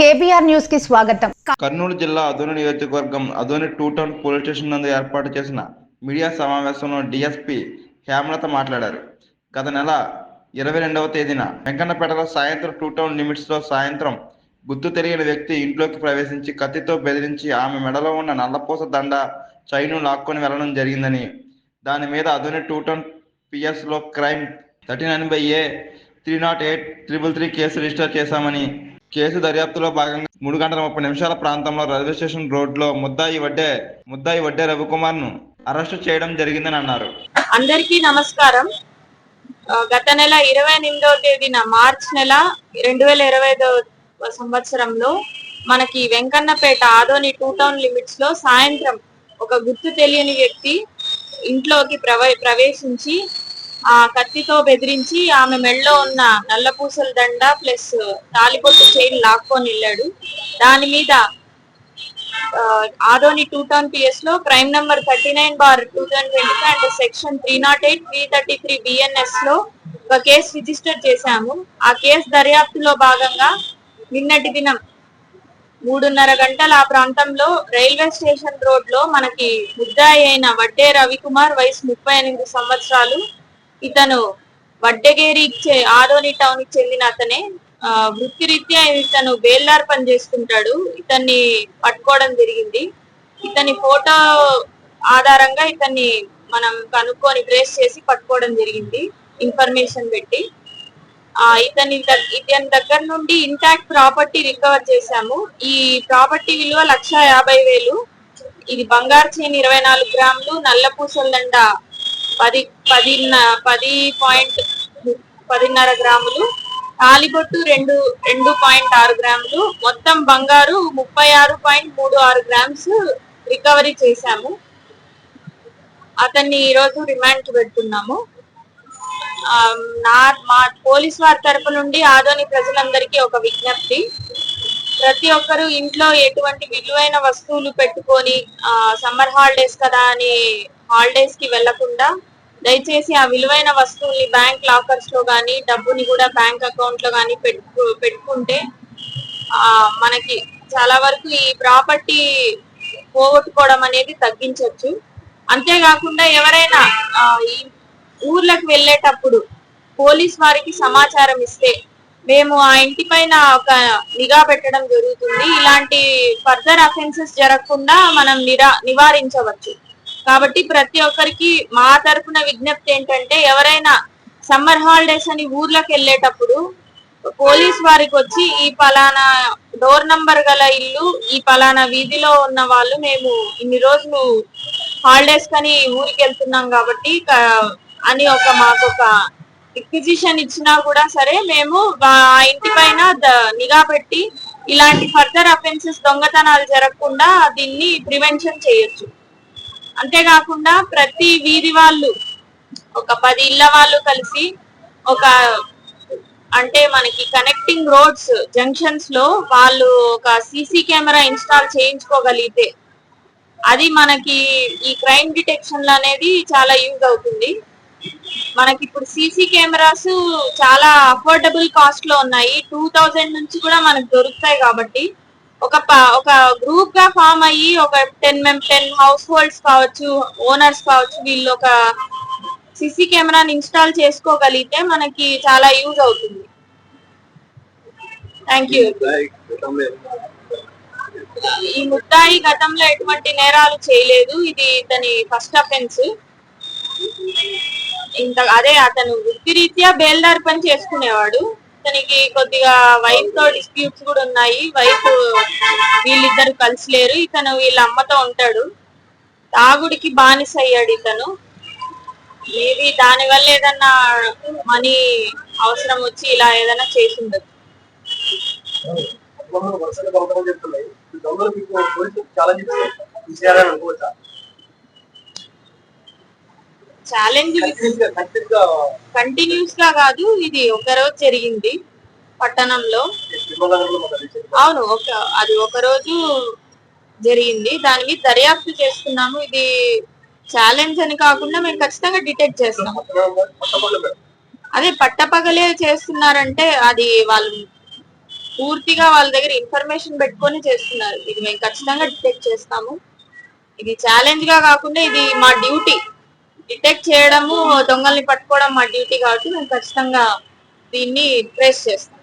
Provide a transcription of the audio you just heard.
KBR న్యూస్కి స్వాగతం. కర్నూలు జిల్లా అదోని నియోజకవర్గం Adoni two town police station నందు ఏర్పాటు చేసిన మీడియా సమావేశంలో డిఎస్పి హేమలత మాట్లాడారు. గత నెల ఇరవై రెండవ తేదీన వెంకన్నపేటలో సాయంత్రం టూ టౌన్ లిమిట్స్లో సాయంత్రం గుర్తు తెలియని వ్యక్తి ఇంట్లోకి ప్రవేశించి కత్తితో బెదిరించి ఆమె మెడలో ఉన్న నల్లపూస దండ చైను లాక్కొని వెళ్ళడం జరిగిందని దాని మీద Adoni two town పిఎస్లో crime thirty nine by A three not eight triple three case register చేశామని కేసు దర్యాప్తులో భాగంగా మూడు గంటల ముప్పై నిమిషాల ప్రాంతంలో రైల్వే స్టేషన్ రోడ్లో ముద్దాయి వడ్డే ముద్దాయి వడ్డే రవికుమార్ను అరెస్టు చేయడం జరిగిందని అన్నారు. అందరికీ నమస్కారం. గత నెల ఇరవై ఎనిమిదవ తేదీన మార్చ్ నెల రెండు వేల ఇరవై ఐదవ సంవత్సరంలో మనకి వెంకన్నపేట ఆదోని టూ టౌన్ లిమిట్స్లో సాయంత్రం ఒక గుర్తు తెలియని వ్యక్తి ఇంట్లోకి ప్రవ ప్రవేశించి ఆ కత్తితో బెదిరించి ఆమె మెడలో ఉన్న నల్లపూసల దండ ప్లస్ తాలిపొట్టు చైన్ లాక్కొని వెళ్ళాడు. దాని మీద Adoni two town పిఎస్లో crime number thirty nine bar two thousand twenty five and section three not eight three thirty three బిఎన్ఎస్లో ఒక కేసు రిజిస్టర్ చేశాము. ఆ కేసు దర్యాప్తులో భాగంగా నిన్నటి దినం మూడున్నర గంటల ఆ ప్రాంతంలో రైల్వే స్టేషన్ రోడ్లో మనకి ముద్దాయి అయిన వడ్డే రవికుమార్ వయసు ముప్పై ఎనిమిది సంవత్సరాలు ఇతను వడ్డగేరి ఇచ్చే ఆదోని టౌన్కి చెందిన అతనే ఆ, వృత్తిరీత్యా ఇతను బేల్దార్ పని చేసుకుంటాడు. ఇతన్ని పట్టుకోవడం జరిగింది. ఇతని ఫోటో ఆధారంగా ఇతన్ని మనం కనుక్కొని ట్రేస్ చేసి పట్టుకోవడం జరిగింది. ఇన్ఫర్మేషన్ పెట్టి. ఆ ఇతని ఇతని దగ్గర నుండి ఇంటాక్ట్ ప్రాపర్టీ రికవర్ చేశాము. ఈ ప్రాపర్టీ విలువ లక్ష యాభై వేలు. ఇది బంగారు చేను ఇరవై నాలుగు గ్రాములు నల్ల పూసల దండ పది పది పది పాయింట్ పదిన్నర గ్రాములు. తాలిబొట్టు రెండు రెండు పాయింట్ ఆరు గ్రాములు. మొత్తం బంగారు ముప్పై ఆరు పాయింట్ మూడు ఆరు గ్రామ్స్ రికవరీ చేశాము. అతన్ని ఈరోజు రిమాండ్ పెడుతున్నాము. నా మా పోలీస్ వారి తరపు నుండి ఆదోని ప్రజలందరికీ ఒక విజ్ఞప్తి. ప్రతి ఒక్కరు ఇంట్లో ఎటువంటి విలువైన వస్తువులు పెట్టుకొని సమ్మర్ హాలిడేస్ కదా అని హాలిడేస్కి వెళ్ళకుండా దయచేసి ఆ విలువైన వస్తువుల్ని బ్యాంక్ లాకర్స్లో గానీ డబ్బుని కూడా బ్యాంక్ అకౌంట్లో గానీ పెట్టు పెట్టుకుంటే ఆ మనకి చాలా వరకు ఈ ప్రాపర్టీ పోగొట్టుకోవడం అనేది తగ్గించవచ్చు అంతేకాకుండా ఎవరైనా ఆ, ఈ ఊర్లకు వెళ్ళేటప్పుడు పోలీస్ వారికి సమాచారం ఇస్తే మేము ఆ ఇంటి పైన ఒక నిఘా పెట్టడం జరుగుతుంది. ఇలాంటి ఫర్దర్ అఫెన్సెస్ జరగకుండా మనం నిరా నివారించవచ్చు. కాబట్టి ప్రతి ఒక్కరికి మా తరపున విజ్ఞప్తి ఏంటంటే ఎవరైనా సమ్మర్ హాలిడేస్ అని ఊర్లోకి వెళ్ళేటప్పుడు పోలీస్ వారికి వచ్చి ఈ పలానా డోర్ నంబర్ గల ఇల్లు ఈ పలానా వీధిలో ఉన్న వాళ్ళు మేము ఇన్ని రోజులు హాలిడేస్ కని ఊరికి వెళ్తున్నాం కాబట్టి అని ఒక మాకు ఒక రిక్విజిషన్ ఇచ్చినా కూడా సరే మేము ఆ ఇంటి పైన నిఘా పెట్టి ఇలాంటి ఫర్దర్ అఫెన్సెస్ దొంగతనాలు జరగకుండా దీన్ని ప్రివెన్షన్ చేయొచ్చు. అంతేకాకుండా ప్రతి వీధి వాళ్ళు ఒక పది ఇళ్ళ వాళ్ళు కలిసి ఒక అంటే మనకి కనెక్టింగ్ రోడ్స్ జంక్షన్స్లో వాళ్ళు ఒక సీసీ కెమెరా ఇన్స్టాల్ చేయించుకోగలిగితే అది మనకి ఈ క్రైమ్ డిటెక్షన్ అనేది చాలా యూజ్ అవుతుంది. మనకి ఇప్పుడు సీసీ కెమెరాస్ చాలా అఫోర్డబుల్ కాస్ట్లో ఉన్నాయి. టూ థౌజండ్ నుంచి కూడా మనకు దొరుకుతాయి కాబట్టి ఒక ఒక గ్రూప్గా ఫామ్ అయ్యి ఒక టెన్ మెం టెన్ హౌస్ హోల్డ్స్ కావచ్చు ఓనర్స్ కావచ్చు వీళ్ళు ఒక సిసి కెమెరాని ఇన్స్టాల్ చేసుకోగలిగితే మనకి చాలా యూజ్ అవుతుంది. థ్యాంక్ యూ ఈ ముద్దాయి గతంలో ఎటువంటి నేరాలు చేయలేదు. ఇది ఇతని ఫస్ట్ అఫెన్స్ ఇంత అదే అతను వృత్తిరీత్యా బేల్దార్ పని చేసుకునేవాడు. ఇతనికి కొద్దిగా వైఫ్తో డిస్ప్యూట్స్ కూడా ఉన్నాయి. వైఫ్ వీళ్ళిద్దరు కలిసి లేరు. ఇతను వీళ్ళ అమ్మతో ఉంటాడు. తాగుడికి బానిస అయ్యాడు ఇతను. మేబీ దాని వల్ల ఏదన్నా మనీ అవసరం వచ్చి ఇలా ఏదైనా చేసి ఉండదు ఛాలెంజ్ కంటిన్యూస్గా కాదు ఇది ఒక రోజు జరిగింది పట్టణంలో. అవును ఒక అది ఒక రోజు జరిగింది. దాని మీద దర్యాప్తు చేస్తున్నాము. ఇది ఛాలెంజ్ అని కాకుండా మేము ఖచ్చితంగా డిటెక్ట్ చేస్తాం. అదే పట్టపగలే చేస్తున్నారంటే అది వాళ్ళు పూర్తిగా వాళ్ళ దగ్గర ఇన్ఫర్మేషన్ పెట్టుకొని చేస్తున్నారు. ఇది మేము ఖచ్చితంగా డిటెక్ట్ చేస్తాము. ఇది ఛాలెంజ్గా కాకుండా ఇది మా డ్యూటీ డిటెక్ట్ చేయడము దొంగల్ని పట్టుకోవడం మా డ్యూటీ కాబట్టి మేము ఖచ్చితంగా దీన్ని ట్రేస్ చేస్తాం.